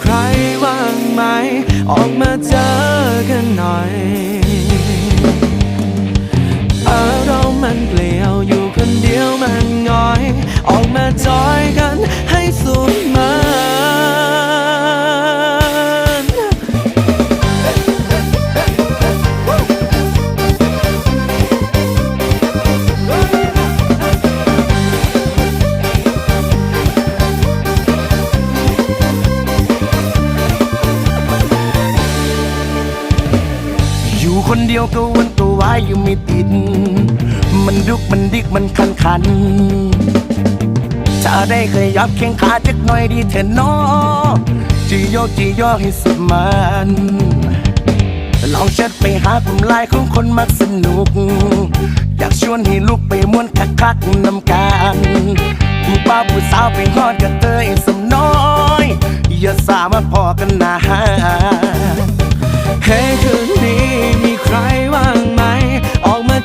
ใครว่างไหม ออกมาเจอ ดียวก็วนก็วายอยู่ไม่ติด มันดุกมันดิกมันคันคันจะได้เคยยับเคียงขาจักหน่อยดีเถอะน้อจีโยกจีโยกให้สุดมันลองเชิดไปหากลุ่มลน์ของคนมักสนุก อยากชวนให้ลูกไปม้วนคักคักนำกันผู้ป้าผู้สาวไปฮอดกับเตยสมน้อย อย่าสามาพอกันนะเฮ้คืนนี้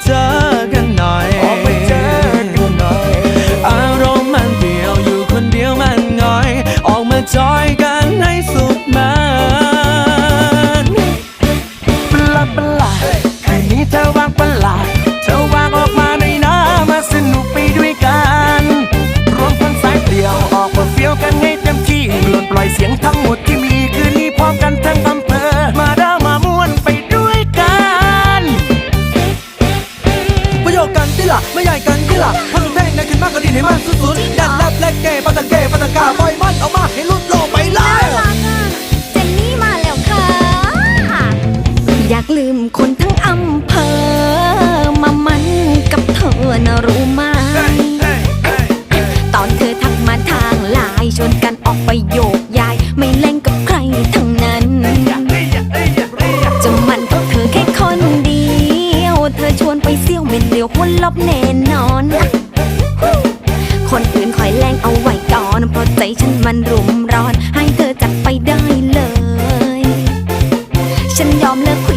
เจอกันหน่อยออกไปเจอกันหน่อยอารมณ์มันเดียวอยู่คนเดียวมันง่อย ออกมาจอยกันให้สุดมันปลาปลาคืนนี้เธอวาง ไม่ใหญ่กันที่หละพังเพลงในขึ้นมากก็ดีให้มันสุดๆดันแลบและเกย์ปะตะเกย์ปะตะกาปล่อยมันออกมาให้ลุดโลก มันรุมร้อน ให้เธอจัดไปได้เลย ฉันยอมเลิกคุย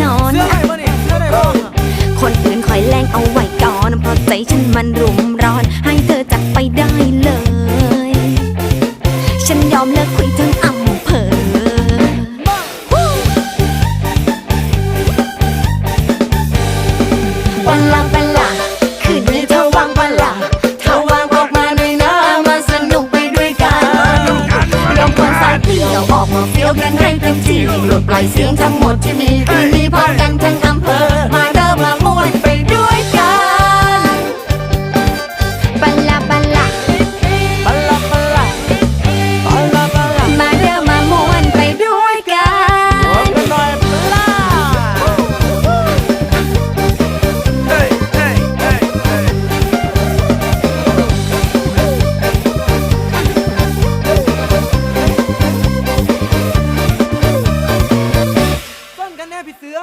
น่นอน เสื้อไหนมาเนี่ยเสื้อไหนบ้างคนอื่นคอยแรงเอาไว้ก่อนเพราะใจฉันมันรุมร้อน ให้เธอจัดไปได้เลย ฉันยอมเลิกคุยทั้งอำเภอวันละวัน ยเปลี่ยวออกมาเฟี้ยวกันให้เต็มที่หลุดปล่อยเสียงทั้งหมดที่มีคืนนี้พร้อมกันทั้งอำเภอมาเดิมมาม้วนไป พี่เสือ